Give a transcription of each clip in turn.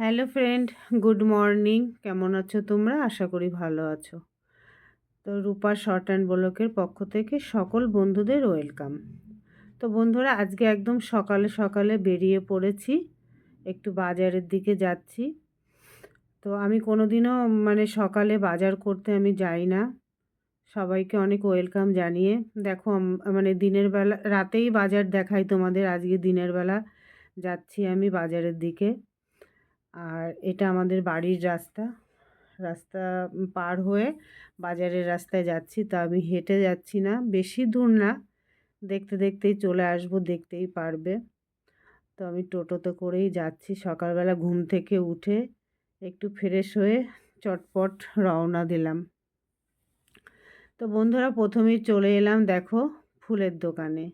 Hello friend, good morning. কেমন আছো তোমরা? আশা করি ভালো আছো। তো রূপা শর্ট অ্যান্ড ব্লকের পক্ষ থেকে সকল বন্ধুদের ওয়েলকাম। তো বন্ধুরা, আজকে একদম সকালে সকালে বেরিয়ে পড়েছি। একটু বাজারের দিকে যাচ্ছি। তো আমি কোনো দিনও মানে সকালে বাজার করতে আমি যাই না। সবাইকে অনেক ওয়েলকাম জানিয়ে। দেখো মানে দিনের বেলা, রাতেই বাজার দেখাই তোমাদের। আজকে দিনের বেলা যাচ্ছি আমি বাজারের দিকে। আর এটা আমাদের বাড়ির রাস্তা। রাস্তা পার হয়ে বাজারের রাস্তায় যাচ্ছি, তা আমি হেঁটে যাচ্ছি না। বেশি দূর না, দেখতে দেখতেই চলে আসব, দেখতেই পারবে। তো আমি টোটোতে করেই যাচ্ছি। সকালবেলা ঘুম থেকে উঠে একটু ফ্রেশ হয়ে চটপট রওনা দিলাম। তো বন্ধুরা, প্রথমেই চলে এলাম, দেখো, ফুলের দোকানে।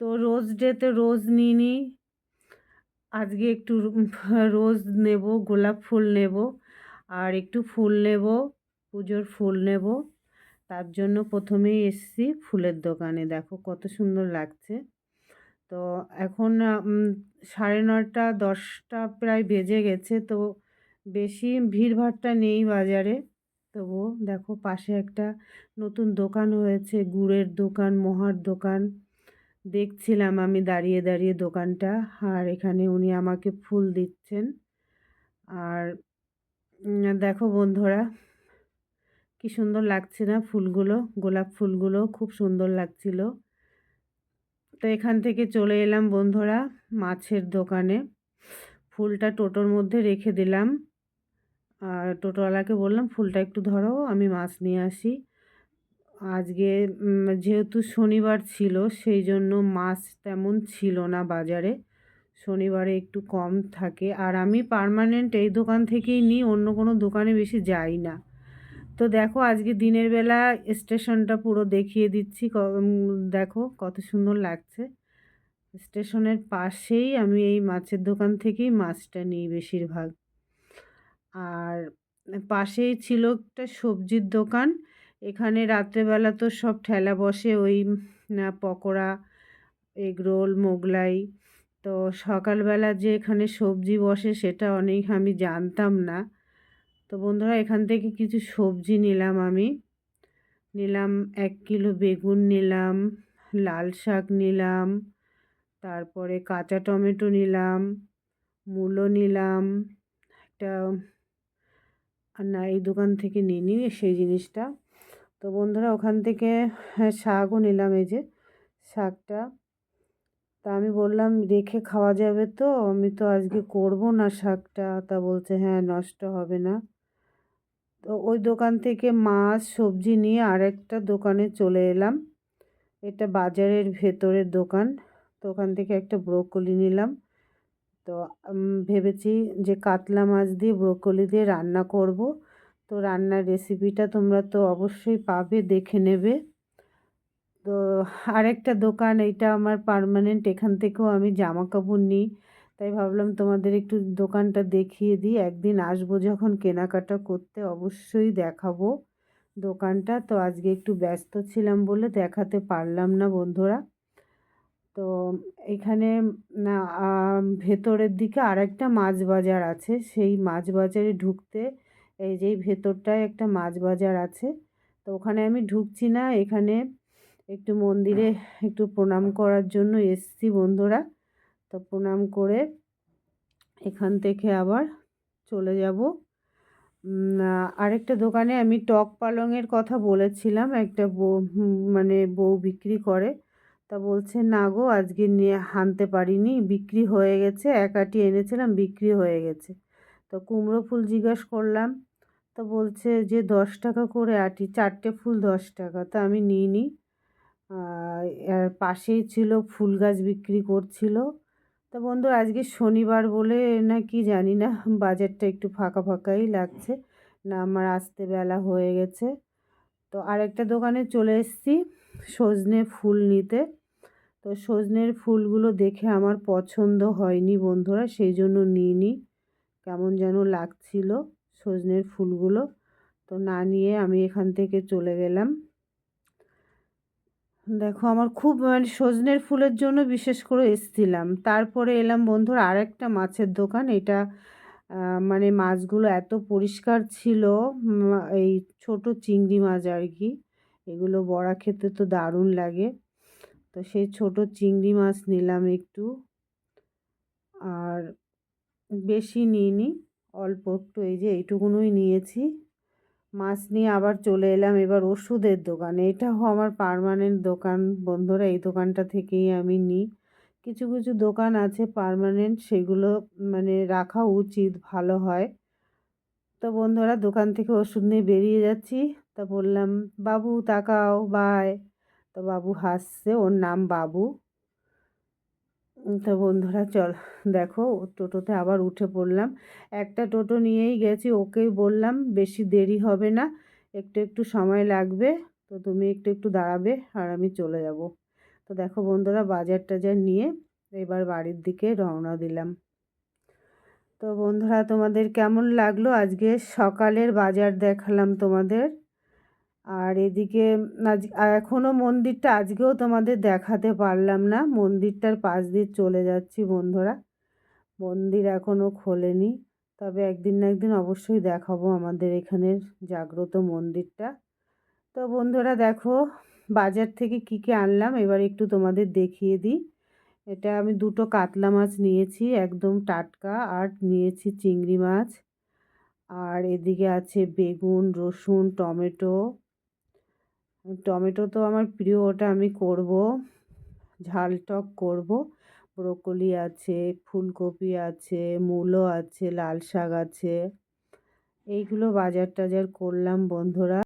তো রোজ ডেতে রোজ নিই নিই আজকে একটু রোজ নেব, গোলাপ ফুল নেব আর একটু ফুল নেব, পুজোর ফুল নেব। তার জন্য প্রথমেই এসছি ফুলের দোকানে। দেখো কত সুন্দর লাগছে। তো এখন সাড়ে নটা দশটা প্রায় বেজে গেছে। তো বেশি ভিড়ভাড়টা নেই বাজারে। তবুও দেখো পাশে একটা নতুন দোকান হয়েছে, গুড়ের দোকান, মহার দোকান। দেখছিলাম আমি দাঁড়িয়ে দাঁড়িয়ে দোকানটা। আর এখানে উনি আমাকে ফুল দিচ্ছেন। আর দেখো বন্ধুরা, কি সুন্দর লাগছে না ফুলগুলো? গোলাপ ফুলগুলো খুব সুন্দর লাগছিল। তো এখান থেকে চলে এলাম বন্ধুরা মাছের দোকানে। ফুলটা টোটোর মধ্যে রেখে দিলাম। আর টোটোওয়ালাকে বললাম, ফুলটা একটু ধরো, আমি মাছ নিয়ে আসি। আজকে যেহেতু শনিবার ছিল সেই জন্য মাছ তেমন ছিল না বাজারে। শনিবারে একটু কম থাকে। আর আমি পারমানেন্ট এই দোকান থেকেই নিই, অন্য কোনো দোকানে বেশি যাই না। তো দেখো, আজকে দিনের বেলা স্টেশনটা পুরো দেখিয়ে দিচ্ছি। দেখো কত সুন্দর লাগছে। স্টেশনের পাশেই আমি এই মাছের দোকান থেকেই মাছটা নিই বেশিরভাগ। আর পাশেই ছিল একটা সবজির দোকান। এখানে রাত্রেবেলা তো সব ঠেলা বসে ওই পকোড়া এগরোল মোগলাই। তো সকালবেলা যে এখানে সবজি বসে সেটা অনেক আমি জানতাম না। তো বন্ধুরা, এখান থেকে কিছু সবজি নিলাম আমি। নিলাম এক কিলো বেগুন নিলাম, লাল শাক নিলাম, তারপরে কাঁচা টমেটো নিলাম, মূলো নিলাম, একটা না, এই দোকান থেকে নিয়ে নিই সেই জিনিসটা। তো বন্ধুরা ওখান থেকে হ্যাঁ, শাকও নিলাম এই যে শাকটা। তা আমি বললাম রেখে খাওয়া যাবে তো আমি তো আজকে করব না শাকটা। তা বলছে হ্যাঁ নষ্ট হবে না। তো ওই দোকান থেকে মাছ সবজি নিয়ে আরেকটা দোকানে চলে এলাম। এটা বাজারের ভেতরের দোকান। তো ওখান থেকে একটা ব্রোকলি নিলাম। তো ভেবেছি যে কাতলা মাছ দিয়ে ব্রোকলি দিয়ে রান্না করব। তো রান্নার রেসিপিটা তোমরা তো অবশ্যই পাবে, দেখে নেবে। তো আরেকটা দোকান, এইটা আমার পারমানেন্ট এখান থেকেও আমি জামা কাপড় নিই। তাই ভাবলাম তোমাদের একটু দোকানটা দেখিয়ে দিই। একদিন আসব যখন কেনাকাটা করতে, অবশ্যই দেখাবো দোকানটা। তো আজকে একটু ব্যস্ত ছিলাম বলে দেখাতে পারলাম না বন্ধুরা। তো এখানে ভেতরের দিকে আরেকটা মাছ বাজার আছে। সেই মাছ বাজারে ঢুকতে এই যে ভেতরটায় একটা মাছ বাজার আছে। তো ওখানে আমি ঢুকছি না, এখানে একটু মন্দিরে একটু প্রণাম করার জন্য এসছি বন্ধুরা। তো প্রণাম করে এখান থেকে আবার চলে যাব। আরেকটা দোকানে আমি টক পালংয়ের কথা বলেছিলাম, একটা বউ মানে বউ বিক্রি করে। তা বলছে, না গো, আজকে নিয়ে হানতে পারিনি, বিক্রি হয়ে গেছে, এক আটি এনেছিলাম, বিক্রি হয়ে গেছে। তো কুমড়ো ফুল জিজ্ঞাস করলাম তো বলছে যে দশ টাকা করে আটি, চারটে ফুল দশ টাকা। তা আমি নিই নি। আর পাশেই ছিল, ফুল গাছ বিক্রি করছিল। তো বন্ধু, আজকে শনিবার বলে না কি জানি না, বাজারটা একটু ফাঁকা ফাঁকাই লাগছে। না, আমার আসতে বেলা হয়ে গেছে। তো আরেকটা দোকানে চলে এসেছি সজনে ফুল নিতে। তো সজনের ফুলগুলো দেখে আমার পছন্দ হয়নি বন্ধুরা, সেই জন্য নিইনি কেমন যেন লাগছিল। সজনের ফুলগুলো। তো না নিয়ে আমি এখান থেকে চলে গেলাম। দেখো, আমার খুব মানে সজনের ফুলের জন্য বিশেষ করে এসছিলাম। তারপরে এলাম বন্ধুর, আরেকটা মাছের দোকান। এটা মানে মাছগুলো এত পরিষ্কার ছিল এই ছোট চিংড়ি মাছ আর কি। এগুলো বড়া খেতে তো দারুণ লাগে। তো সেই ছোট চিংড়ি মাছ নিলাম একটু। আর বেশি নিইনি। অল্প একটু এই যে এইটুকুনই নিয়েছি। মাছ নিয়ে আবার চলে এলাম এবার ওষুধের দোকানে। এটাও আমার পারমানেন্ট দোকান। বন্ধুরা, এই দোকানটা থেকেই আমি নিই। কিছু কিছু দোকান আছে পারমানেন্ট সেগুলো মানে রাখা উচিত, ভালো হয়। তো বন্ধুরা, দোকান থেকে ওষুধ নিয়ে বেরিয়ে যাচ্ছি। তা বললাম, বাবু, তাকাও বাই তো বাবু হাসছে, ওর নাম বাবু। তো বন্ধুরা, চল দেখো, টোটোতে আবার উঠে পড়লাম। একটা টোটো নিয়েই গেছি, ওকেই বললাম, বেশি দেরি হবে না, একটু একটু সময় লাগবে, তো তুমি একটু একটু দাঁড়াবে আর আমি চলে যাব। তো দেখো বন্ধুরা, বাজার টাজার নিয়ে এবার বাড়ির দিকে রওনা দিলাম। তো বন্ধুরা, তোমাদের কেমন লাগল? আজকে সকালের বাজার দেখালাম তোমাদের। আর এদিকে আজ এখনও মন্দিরটা আজকেও তোমাদের দেখাতে পারলাম না। মন্দিরটার পাশ দিয়ে চলে যাচ্ছি বন্ধুরা। মন্দির এখনও খোলেনি। তবে একদিন না একদিন অবশ্যই দেখাবো আমাদের এখানের জাগ্রত মন্দিরটা। তো বন্ধুরা দেখো, বাজার থেকে কী কী আনলাম এবার একটু তোমাদের দেখিয়ে দিই। এটা আমি দুটো কাতলা মাছ নিয়েছি, একদম টাটকা, আর নিয়েছি চিংড়ি মাছ। আর এদিকে আছে বেগুন, রসুন, টমেটো টমেটো তো আমার প্রিয়, ওটা আমি করব। ঝাল টক করব। ব্রোকলি আছে, ফুলকপি আছে, মূলো আছে, লাল শাক আছে। এইগুলো বাজার টাজার করলাম বন্ধুরা।